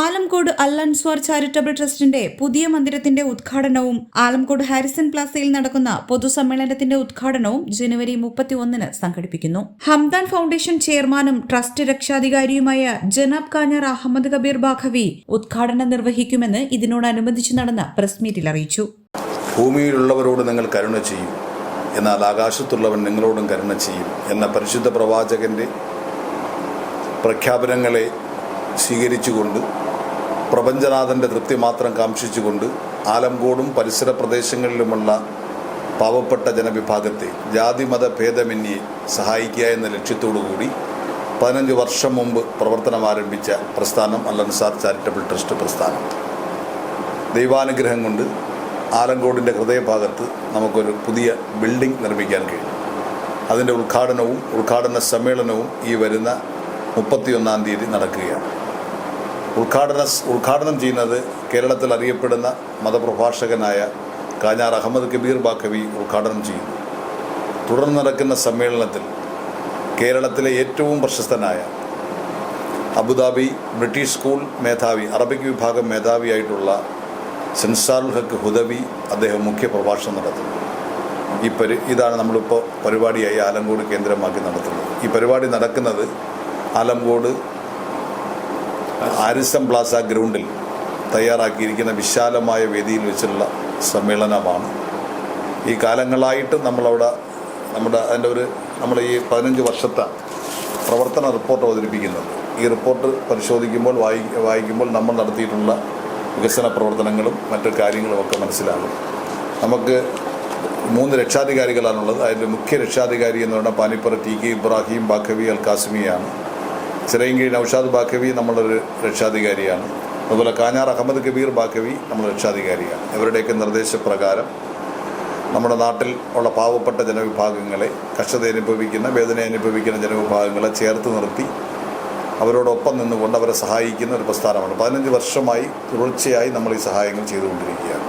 ആലംകോട് അൽ Ansar charitable ട്രസ്റ്റിന്റെ പുതിയ മന്ദിരത്തിന്റെ ഉദ്ഘാടനവും ആലംകോട് ഹാരിസൺ പ്ലാസയിൽ നടക്കുന്ന പൊതുസമ്മേളനത്തിന്റെ ഉദ്ഘാടനവും ജനുവരി മുപ്പത്തി ഒന്നിന് സംഘടിപ്പിക്കുന്നു. ഹംദാൻ ഫൗണ്ടേഷൻ ചെയർമാനും ട്രസ്റ്റ് രക്ഷാധികാരിയുമായ ജനാബ് കാഞ്ഞാർ അഹമ്മദ് കബീർ ബാഖവി ഉദ്ഘാടനം നിർവഹിക്കുമെന്ന് ഇതിനോടനുബന്ധിച്ച് നടന്ന പ്രസ് മീറ്റിൽ അറിയിച്ചു. ഭൂമിയിലുള്ളവരോട് നിങ്ങൾ കരുണ ചെയ്യും. എന്നാൽ ആകാശത്തുള്ളവൻ നിങ്ങളോടും കരുണ ചെയ്യും എന്ന പരിശുദ്ധ പ്രവാചകന്റെ പ്രഖ്യാപനങ്ങളെ സ്വീകരിച്ചുകൊണ്ട് പ്രപഞ്ചനാഥന്റെ തൃപ്തി മാത്രം കാംക്ഷിച്ചുകൊണ്ട് ആലംകോടും പരിസര പ്രദേശങ്ങളിലുമുള്ള പാവപ്പെട്ട ജനവിഭാഗത്തെ ജാതിമത ഭേദമന്യെ സഹായിക്കുക എന്ന ലക്ഷ്യത്തോടുകൂടി പതിനഞ്ച് വർഷം മുമ്പ് പ്രവർത്തനം ആരംഭിച്ച പ്രസ്ഥാനം അല്ലൻസാർ ചാരിറ്റബിൾ ട്രസ്റ്റ് പ്രസ്ഥാനം. ദൈവാനുഗ്രഹം കൊണ്ട് ആലങ്കോടിന്റെ ഹൃദയഭാഗത്ത് നമുക്കൊരു പുതിയ ബിൽഡിംഗ് നിർമ്മിക്കാൻ കഴിയും. അതിന്റെ ഉദ്ഘാടനവും ഉദ്ഘാടന സമ്മേളനവും ഈ വരുന്ന മുപ്പത്തിയൊന്നാം തീയതി നടക്കുകയാണ്. ഉദ്ഘാടന ഉദ്ഘാടനം ചെയ്യുന്നത് കേരളത്തിൽ അറിയപ്പെടുന്ന മതപ്രഭാഷകനായ കാഞ്ഞാർ അഹമ്മദ് കബീർ ബാഖവി ഉദ്ഘാടനം ചെയ്യുന്നു. തുടർന്ന് നടക്കുന്ന സമ്മേളനത്തിൽ കേരളത്തിലെ ഏറ്റവും പ്രശസ്തനായ അബുദാബി ബ്രിട്ടീഷ് സ്കൂൾ മേധാവി അറബിക് വിഭാഗം മേധാവിയായിട്ടുള്ള സെൻസാറുൽ ഹക്ക് ഹുദവി അദ്ദേഹം മുഖ്യ പ്രഭാഷണം നടത്തുന്നു. ഈ പരി ഇതാണ് നമ്മളിപ്പോൾ പരിപാടിയായി ആലങ്കോട് കേന്ദ്രമാക്കി നടത്തുന്നത്. ഈ പരിപാടി നടക്കുന്നത് ആലങ്കോട് ആരിസം പ്ലാസ ഗ്രൗണ്ടിൽ തയ്യാറാക്കിയിരിക്കുന്ന വിശാലമായ വേദിയിൽ വെച്ചുള്ള സമ്മേളനമാണ്. ഈ കാലങ്ങളായിട്ട് നമ്മളവിടെ നമ്മുടെ അതിന്റെ ഒരു നമ്മൾ ഈ പതിനഞ്ച് വർഷത്തെ പ്രവർത്തന റിപ്പോർട്ട് അവതരിപ്പിക്കുന്നത് ഈ റിപ്പോർട്ട് പരിശോധിക്കുമ്പോൾ വായി വായിക്കുമ്പോൾ നമ്മൾ നടത്തിയിട്ടുള്ള വികസന പ്രവർത്തനങ്ങളും മറ്റു കാര്യങ്ങളുമൊക്കെ മനസ്സിലാകും. നമുക്ക് മൂന്ന് രക്ഷാധികാരികളാണുള്ളത്. അതിന്റെ മുഖ്യ രക്ഷാധികാരി എന്ന് പറഞ്ഞാൽ പാനിപ്പറ ടി കെ ഇബ്രാഹിം ബാഖവി അൽ കാസിമിയാണ് ചിറയൻകീഴ് നൌഷാദ് ബാക്കവി നമ്മളൊരു രക്ഷാധികാരിയാണ്. അതുപോലെ കാഞ്ഞാർ അഹമ്മദ് കബീർ ബാക്കവി നമ്മൾ രക്ഷാധികാരിയാണ്. ഇവരുടെയൊക്കെ നിർദ്ദേശപ്രകാരം നമ്മുടെ നാട്ടിൽ ഉള്ള പാവപ്പെട്ട ജനവിഭാഗങ്ങളെ കഷ്ടത അനുഭവിക്കുന്ന വേദന അനുഭവിക്കുന്ന ജനവിഭാഗങ്ങളെ ചേർത്ത് നിർത്തി അവരോടൊപ്പം നിന്നുകൊണ്ട് അവരെ സഹായിക്കുന്ന ഒരു പ്രസ്ഥാനമാണ്. പതിനഞ്ച് വർഷമായി തുടർച്ചയായി നമ്മൾ ഈ സഹായങ്ങൾ ചെയ്തുകൊണ്ടിരിക്കുകയാണ്.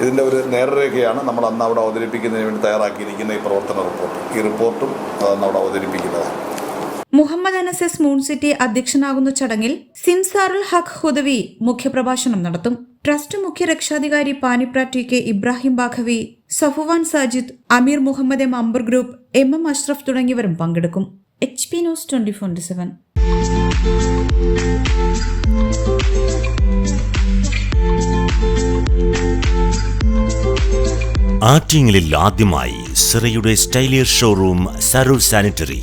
ഇതിന്റെ ഒരു നേർരേഖയാണ് നമ്മൾ അന്ന് അവിടെ അവതരിപ്പിക്കുന്നതിന് വേണ്ടി തയ്യാറാക്കിയിരിക്കുന്ന ഈ പ്രവർത്തന റിപ്പോർട്ട്. ഈ റിപ്പോർട്ടും അന്ന് അവിടെ അവതരിപ്പിക്കുന്നതാണ്. മുഹമ്മദ് മൂൺ സിറ്റി അധ്യക്ഷനാകുന്ന ചടങ്ങിൽ സിംസാറുൽ ഹഖ് ഹുദവി മുഖ്യപ്രഭാഷണം നടത്തും. ട്രസ്റ്റ് മുഖ്യ രക്ഷാധികാരി Panipra T K Ibrahim Baqavi Safuvan Sajid Ameer Muhammad M Amber group M M Ashraf തുടങ്ങിയവരും പങ്കെടുക്കും. H P news twenty four seven. ആറ്റിങ്ങലിൽ ആദ്യമായി സിറയുടെ സ്റ്റൈലിയർ showroom Saroor sanitary.